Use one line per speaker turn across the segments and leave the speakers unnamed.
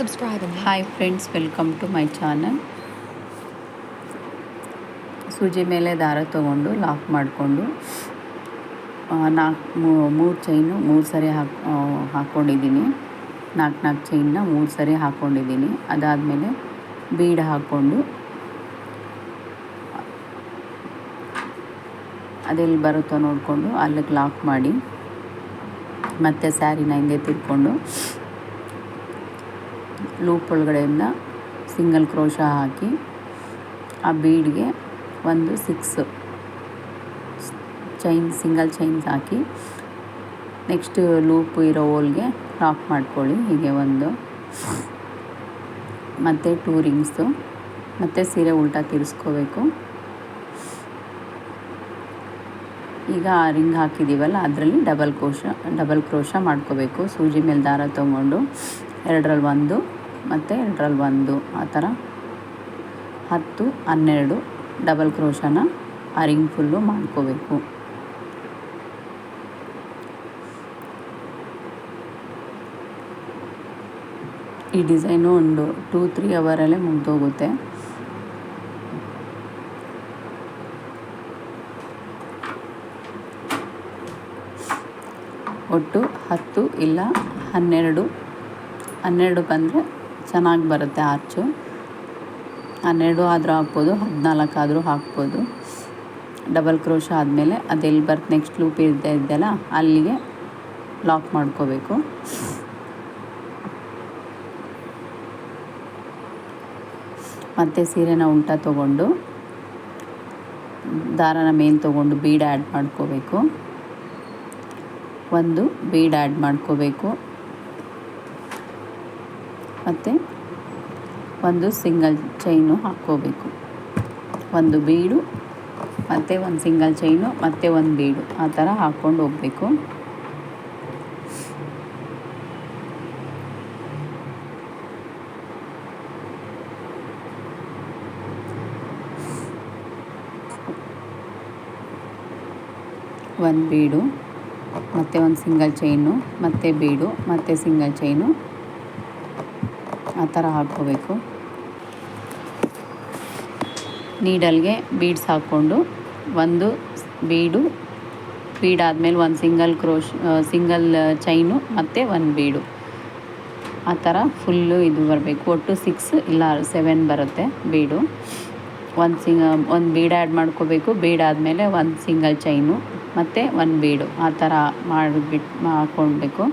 subscribe and
hi friends welcome to my channel ಸೂಜಿ ಮೇಲೆ ದಾರ ತೊಗೊಂಡು ಲಾಕ್ ಮಾಡಿಕೊಂಡು ನಾಲ್ಕು ಮೂರು ಚೈನು ಮೂರು ಸರಿ ಹಾಕಿ ಹಾಕ್ಕೊಂಡಿದ್ದೀನಿ ನಾಲ್ಕು ನಾಲ್ಕು ಚೈನ್ನ ಮೂರು ಸರಿ ಹಾಕ್ಕೊಂಡಿದ್ದೀನಿ ಅದಾದಮೇಲೆ ಬೀಡ್ ಹಾಕ್ಕೊಂಡು ಅದೆಲ್ಲಿ ಬರುತ್ತೋ ನೋಡಿಕೊಂಡು, ಅಲ್ಲಿಗೆ ಲಾಕ್ ಮಾಡಿ, ಮತ್ತೆ ಸ್ಯಾರಿನ ಹಿಂಗೆ ತಿರ್ಕೊಂಡು ಲೂಪ್ ಒಳಗಡೆಯಿಂದ ಸಿಂಗಲ್ ಕ್ರೋಶ ಹಾಕಿ ಆ ಬೀಡ್ಗೆ ಒಂದು ಸಿಕ್ಸ್ ಚೈನ್, ಸಿಂಗಲ್ ಚೈನ್ಸ್ ಹಾಕಿ ನೆಕ್ಸ್ಟ್ ಲೂಪ್ ಇರೋ ಹೋಲ್ಗೆ ಲಾಕ್ ಮಾಡ್ಕೊಳ್ಳಿ. ಹೀಗೆ ಒಂದು. ಮತ್ತು ಟೂ ರಿಂಗ್ಸು. ಮತ್ತು ಸೀರೆ ಉಲ್ಟಾ ತಿರ್ಸ್ಕೋಬೇಕು. ಈಗ ಆ ರಿಂಗ್ ಹಾಕಿದ್ದೀವಲ್ಲ ಅದರಲ್ಲಿ ಡಬಲ್ ಕ್ರೋಶ ಡಬಲ್ ಕ್ರೋಶ ಮಾಡ್ಕೋಬೇಕು. ಸೂಜಿ ಮೇಲೆ ದಾರ ತೊಗೊಂಡು. ಎರಡರಲ್ಲಿ ಒಂದು, ಮತ್ತು ಎರಡರಲ್ಲಿ ಒಂದು. ಆ ಥರ. ಹತ್ತು, ಹನ್ನೆರಡು, ಡಬಲ್ ಕ್ರೋಶನ, ಅರಿಂಗ್ ರಿಂಗ್ ಫುಲ್ಲು ಮಾಡ್ಕೋಬೇಕು. ಈ ಡಿಸೈನು ಒಂದು ಟೂ, ತ್ರೀ ಅವರಲ್ಲೇ ಮುಗ್ದೋಗುತ್ತೆ. ಒಟ್ಟು ಹತ್ತು, ಇಲ್ಲ ಹನ್ನೆರಡು ಹನ್ನೆರಡು ಬಂದರೆ ಚೆನ್ನಾಗಿ ಬರುತ್ತೆ ಆರ್ಚು ಹನ್ನೆರಡು ಆದರೂ ಹಾಕ್ಬೋದು, ಹದಿನಾಲ್ಕು ಆದರೂ ಹಾಕ್ಬೋದು. ಡಬಲ್ ಕ್ರೋಶ ಆದಮೇಲೆ ಅದೆಲ್ಲಿ ಬರ್ತ್ ನೆಕ್ಸ್ಟ್ ಲೂಪ್ ಇದ್ದೇ ಇದೆಯಲ್ಲ, ಅಲ್ಲಿಗೆ ಲಾಕ್ ಮಾಡ್ಕೋಬೇಕು. ಮತ್ತು ಸೀರೆನ ಉಲ್ಟಾ ತೊಗೊಂಡು, ದಾರನ ಮೇನ್ ತೊಗೊಂಡು ಬೀಡ್ ಆ್ಯಡ್ ಮಾಡ್ಕೋಬೇಕು. ಒಂದು ಬೀಡ್ ಆ್ಯಡ್ ಮಾಡ್ಕೋಬೇಕು. ಮತ್ತು ಒಂದು ಸಿಂಗಲ್ ಚೈನು ಹಾಕ್ಕೋಬೇಕು. ಒಂದು ಬೀಡು, ಮತ್ತು ಒಂದು ಸಿಂಗಲ್ ಚೈನು, ಮತ್ತು ಒಂದು ಬೀಡು. ಆ ಥರ ಹಾಕ್ಕೊಂಡು ಹೋಗಬೇಕು. ಒಂದು ಬೀಡು, ಮತ್ತು ಒಂದು ಸಿಂಗಲ್ ಚೈನು, ಮತ್ತು ಬೀಡು, ಮತ್ತು ಸಿಂಗಲ್ ಚೈನು. ಆ ಥರ ಹಾಕ್ಕೋಬೇಕು. ನೀಡಲ್ಗೆ ಬೀಡ್ಸ್ ಹಾಕ್ಕೊಂಡು ಒಂದು ಬೀಡು, ಬೀಡ್ ಆದಮೇಲೆ ಒಂದು ಸಿಂಗಲ್ ಕ್ರೋಶ್ ಸಿಂಗಲ್ ಚೈನು ಮತ್ತು ಒಂದು ಬೀಡು. ಆ ಥರ ಫುಲ್ಲು ಇದು ಬರಬೇಕು. ಒಟ್ಟು ಸಿಕ್ಸ್ ಇಲ್ಲ ಸೆವೆನ್ ಬರುತ್ತೆ ಬೀಡು. ಒಂದು ಸಿಂಗ, ಒಂದು ಬೀಡ್ ಆ್ಯಡ್ ಮಾಡ್ಕೋಬೇಕು. ಬೀಡ್ ಆದಮೇಲೆ ಒಂದು ಸಿಂಗಲ್ ಚೈನು ಮತ್ತು ಒಂದು ಬೀಡು. ಆ ಥರ ಮಾಡಿಬಿಟ್ಟು ಹಾಕ್ಕೊಳ್ಬೇಕು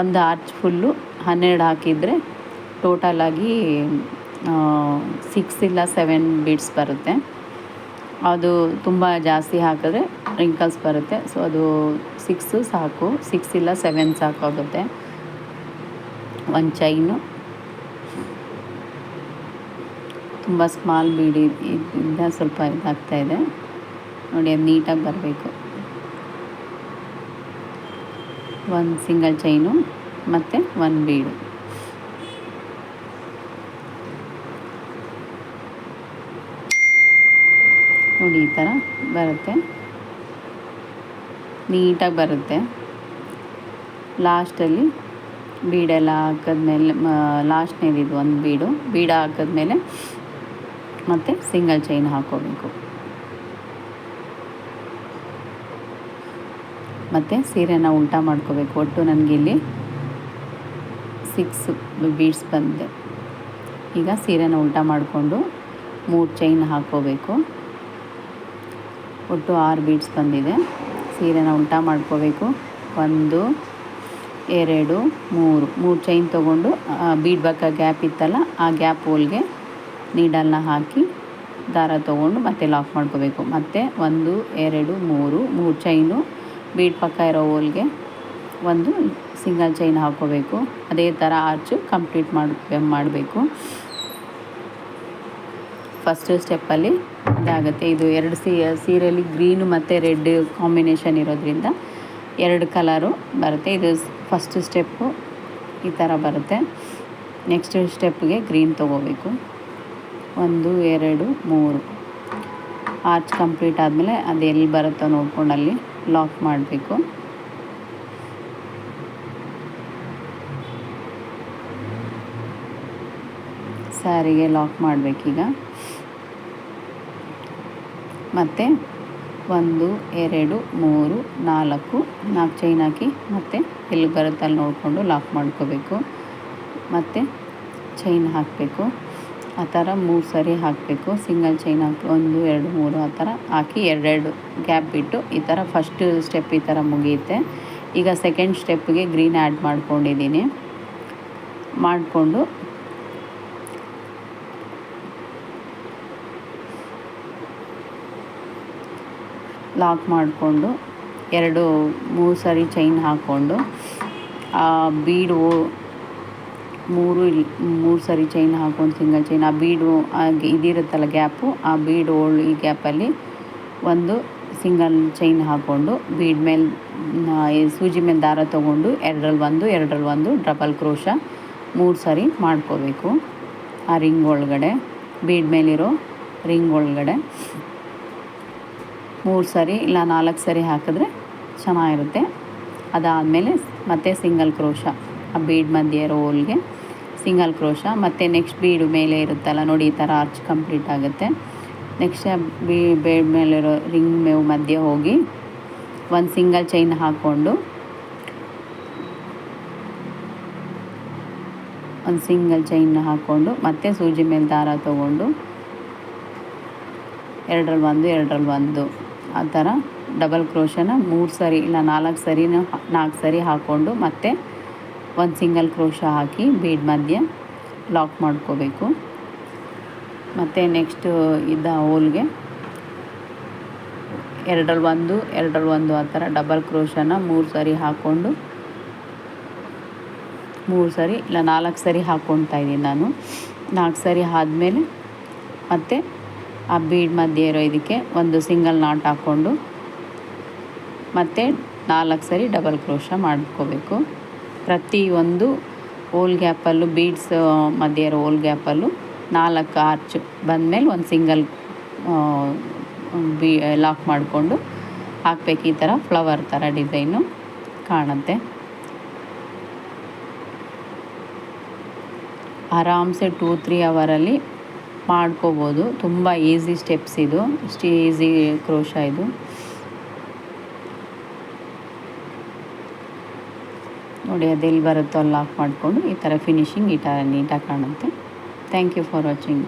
ಒಂದು ಆರ್ಚ್ ಫುಲ್ಲು ಹನ್ನೆರಡು ಹಾಕಿದರೆ ಟೋಟಲಾಗಿ ಸಿಕ್ಸ್ ಇಲ್ಲ ಸೆವೆನ್ ಬೀಡ್ಸ್ ಬರುತ್ತೆ. ಅದು ತುಂಬ ಜಾಸ್ತಿ ಹಾಕಿದ್ರೆ ರಿಂಕಲ್ಸ್ ಬರುತ್ತೆ. ಸೊ ಅದು ಸಿಕ್ಸು ಸಾಕು. ಸಿಕ್ಸ್ ಇಲ್ಲ ಸೆವೆನ್ ಸಾಕಾಗುತ್ತೆ ಒಂದು ಚೈನು ತುಂಬ ಸ್ಮಾಲ್ ಬೀಡಿ ಇದರಿಂದ ಸ್ವಲ್ಪ ಇದಾಗ್ತಾ ಇದೆ. ನೋಡಿ, ಅದು ನೀಟಾಗಿ ಬರಬೇಕು. ಒಂದು ಸಿಂಗಲ್ ಚೈನು ಮತ್ತು ಒಂದು ಬೀಡು ನೋಡಿ ಈ ಥರ ಬರುತ್ತೆ. ನೀಟಾಗಿ ಬರುತ್ತೆ. ಲಾಸ್ಟಲ್ಲಿ ಬೀಡೆಲ್ಲ ಹಾಕಿದ್ಮೇಲೆ ಇದು ಒಂದು ಬೀಡು. ಬೀಡ ಹಾಕಿದ್ಮೇಲೆ ಮತ್ತು ಸಿಂಗಲ್ ಚೈನ್ ಹಾಕ್ಕೋಬೇಕು ಮತ್ತು ಸೀರೆನ ಉಲ್ಟಾ ಮಾಡ್ಕೋಬೇಕು. ಒಟ್ಟು ನನಗಿಲ್ಲಿ ಸಿಕ್ಸ್ ಬೀಡ್ಸ್ ಬಂದಿದೆ. ಈಗ ಸೀರೆನ ಉಲ್ಟಾ ಮಾಡಿಕೊಂಡು ಮೂರು ಚೈನ್ ಹಾಕ್ಕೋಬೇಕು ಒಟ್ಟು ಆರು ಬೀಡ್ಸ್ ಬಂದಿದೆ. ಸೀರೆನ ಉಲ್ಟಾ ಮಾಡ್ಕೋಬೇಕು. ಒಂದು, ಎರಡು, ಮೂರು. ಮೂರು ಚೈನ್ ತೊಗೊಂಡು ಬೀಡ್ ಬಕ್ಕ ಗ್ಯಾಪ್ ಇತ್ತಲ್ಲ, ಆ ಗ್ಯಾಪ್ ಹೋಲ್ಗೆ ನೀಡಲ್ನ ಹಾಕಿ ದಾರ ತೊಗೊಂಡು ಮತ್ತೆ ಲಾಕ್ ಮಾಡ್ಕೋಬೇಕು. ಮತ್ತು ಒಂದು, ಎರಡು, ಮೂರು ಮೂರು ಚೈನು ಬೀಡ್ ಪಕ್ಕ ಇರೋ ಹೋಲ್ಗೆ ಒಂದು ಸಿಂಗಲ್ ಚೈನ್ ಹಾಕ್ಕೋಬೇಕು ಅದೇ ಥರ ಆರ್ಚು ಕಂಪ್ಲೀಟ್ ಮಾಡಿ, ಮಾಡಬೇಕು. ಫಸ್ಟ್ ಸ್ಟೆಪ್ಪಲ್ಲಿ ಇದಾಗುತ್ತೆ. ಇದು ಎರಡು ಸೀ, ಸೀರೆಯಲ್ಲಿ ಗ್ರೀನು ಮತ್ತು ರೆಡ್ ಕಾಂಬಿನೇಷನ್ ಇರೋದ್ರಿಂದ ಎರಡು ಕಲರು ಬರುತ್ತೆ. ಇದು ಫಸ್ಟ್ ಸ್ಟೆಪ್ಪು ಈ ಥರ ಬರುತ್ತೆ. ನೆಕ್ಸ್ಟ್ ಸ್ಟೆಪ್ಗೆ ಗ್ರೀನ್ ತೊಗೋಬೇಕು. ಒಂದು, ಎರಡು, ಮೂರು. ಆರ್ಚ್ ಕಂಪ್ಲೀಟ್ ಆದಮೇಲೆ ಅದು ಎಲ್ಲಿ ಬರುತ್ತೋ ನೋಡ್ಕೊಂಡು ಅಲ್ಲಿ ಲಾಕ್ ಮಾಡಬೇಕು. ಸ್ಯಾರಿಗೆ ಲಾಕ್ ಮಾಡಬೇಕೀಗ. ಮತ್ತು ಒಂದು, ಎರಡು, ಮೂರು, ನಾಲ್ಕು ನಾಲ್ಕು ಚೈನ್ ಹಾಕಿ ಮತ್ತು ಎಲ್ಲಿ ಬರುತ್ತೆ, ಅಲ್ಲಿ ನೋಡಿಕೊಂಡು ಲಾಕ್ ಮಾಡ್ಕೋಬೇಕು. ಮತ್ತು ಚೈನ್ ಹಾಕಬೇಕು. ಆ ಥರ ಮೂರು ಸರಿ ಹಾಕಬೇಕು. ಸಿಂಗಲ್ ಚೈನ್ ಹಾಕಿ ಒಂದು, ಎರಡು, ಮೂರು ಆ ಥರ ಹಾಕಿ ಎರಡೆರಡು ಗ್ಯಾಪ್ ಬಿಟ್ಟು ಈ ಥರ ಫಸ್ಟ್ ಸ್ಟೆಪ್ ಈ ಥರ ಮುಗಿಯುತ್ತೆ. ಈಗ ಸೆಕೆಂಡ್ ಸ್ಟೆಪ್ಗೆ ಗ್ರೀನ್ ಆ್ಯಡ್ ಮಾಡ್ಕೊಂಡಿದ್ದೀನಿ. ಮಾಡಿಕೊಂಡು ಲಾಕ್ ಮಾಡಿಕೊಂಡು ಎರಡು, ಮೂರು ಸರಿ ಚೈನ್ ಹಾಕ್ಕೊಂಡು, ಆ ಬೀಡು ಮೂರು ಇಲ್ಲಿ ಮೂರು ಸರಿ ಚೈನ್ ಹಾಕೊಂಡು ಸಿಂಗಲ್ ಚೈನ್, ಆ ಬೀಡು ಇದಿರುತ್ತಲ್ಲ ಗ್ಯಾಪು, ಆ ಬೀಡು ಈ ಗ್ಯಾಪಲ್ಲಿ ಒಂದು ಸಿಂಗಲ್ ಚೈನ್ ಹಾಕ್ಕೊಂಡು, ಬೀಡ್ ಮೇಲೆ ಸೂಜಿ ಮೇಲೆ ದಾರ ತೊಗೊಂಡು ಎರಡರಲ್ಲಿ ಒಂದು ಎರಡರಲ್ಲಿ ಒಂದು ಡಬಲ್ ಕ್ರೋಶ ಮೂರು ಸಾರಿ ಮಾಡ್ಕೋಬೇಕು. ಆ ರಿಂಗ್ ಒಳಗಡೆ, ಬೀಡ್ ಮೇಲಿರೋ ರಿಂಗ್ ಒಳಗಡೆ. ಮೂರು ಸರಿ ಇಲ್ಲ ನಾಲ್ಕು ಸರಿ ಹಾಕಿದ್ರೆ ಚೆನ್ನಾಗಿರುತ್ತೆ. ಅದಾದಮೇಲೆ ಮತ್ತೆ ಸಿಂಗಲ್ ಕ್ರೋಶ, ಆ ಬೀಡ್ ಮಧ್ಯೆ ರೋಲ್ಗೆ ಸಿಂಗಲ್ ಕ್ರೋಶ, ಮತ್ತು ನೆಕ್ಸ್ಟ್ ಬೀಡ್ ಮೇಲೆ ಇರುತ್ತಲ್ಲ ನೋಡಿ ಈ ಥರ ಆರ್ಚ್ ಕಂಪ್ಲೀಟ್ ಆಗುತ್ತೆ. ನೆಕ್ಸ್ಟ್ ಬೀ ಬೇಡ್ ಮೇಲಿರೋ ರಿಂಗ್ ಮೇವು ಮಧ್ಯೆ ಹೋಗಿ ಒಂದು ಸಿಂಗಲ್ ಚೈನ್ ಹಾಕ್ಕೊಂಡು ಒಂದು ಸಿಂಗಲ್ ಚೈನ್ ಹಾಕ್ಕೊಂಡು ಮತ್ತೆ ಸೂಜಿ ಮೇಲೆ ದಾರ ತೊಗೊಂಡು ಎರಡರಲ್ಲಿ ಒಂದು ಎರಡರಲ್ಲಿ ಒಂದು. ಆ ಥರ ಡಬಲ್ ಕ್ರೋಶನ ಮೂರು ಸರಿ ಇಲ್ಲ ನಾಲ್ಕು ಸರಿನೂ ನಾಲ್ಕು ಸರಿ ಹಾಕ್ಕೊಂಡು ಮತ್ತೆ ಒಂದು ಸಿಂಗಲ್ ಕ್ರೋಶ ಹಾಕಿ ಬೀಡ್ ಮಧ್ಯೆ ಲಾಕ್ ಮಾಡ್ಕೋಬೇಕು. ಮತ್ತು ನೆಕ್ಸ್ಟು ಇದ್ದ ಹೋಲ್ಗೆ ಎರಡರಲ್ಲಿ ಒಂದು ಎರಡರಲ್ಲಿ ಒಂದು ಆ ಥರ ಡಬಲ್ ಕ್ರೋಶನ ಮೂರು ಸರಿ ಹಾಕ್ಕೊಂಡು ಮೂರು ಸರಿ ಇಲ್ಲ ನಾಲ್ಕು ಸರಿ ಹಾಕ್ಕೊಳ್ತಾ ಇದ್ದೀನಿ ನಾನು. ನಾಲ್ಕು ಸರಿ ಆದಮೇಲೆ ಮತ್ತು ಆ ಬೀಡ್ ಮಧ್ಯೆ ಇರೋ ಇದಕ್ಕೆ ಒಂದು ಸಿಂಗಲ್ ನಾಟ್ ಹಾಕ್ಕೊಂಡು ಮತ್ತು ನಾಲ್ಕು ಸರಿ ಡಬಲ್ ಕ್ರೋಶ ಮಾಡ್ಕೋಬೇಕು. ಪ್ರತಿಯೊಂದು ಓಲ್ ಗ್ಯಾಪಲ್ಲೂ ಬೀಡ್ಸ್ ಮಧ್ಯೆ ಇರೋ ಓಲ್ ಗ್ಯಾಪಲ್ಲೂ ನಾಲ್ಕು ಆರ್ಚ್ ಬಂದಮೇಲೆ ಒಂದು ಸಿಂಗಲ್ ಬಿ ಲಾಕ್ ಮಾಡಿಕೊಂಡು ಹಾಕ್ಬೇಕು. ಈ ಥರ ಫ್ಲವರ್ ಥರ ಡಿಸೈನು ಕಾಣುತ್ತೆ. ಆರಾಮ್ಸೆ ಟೂ ತ್ರೀ ಅವರಲ್ಲಿ ಮಾಡ್ಕೋಬೋದು. ತುಂಬ ಈಸಿ ಸ್ಟೆಪ್ಸ್ ಇದು. ಇಷ್ಟು ಈಸಿ ಕ್ರೋಶ ಇದು. ನೋಡಿ ಅದೆಲ್ಲಿ ಬರುತ್ತೋ ಅಲ್ಲಿ ಲಾಕ್ ಮಾಡಿಕೊಂಡು ಈ ಥರ ಫಿನಿಶಿಂಗ್ ಈ ಥರ ನೀಟಾಗಿ ಕಾಣುತ್ತೆ. Thank you for watching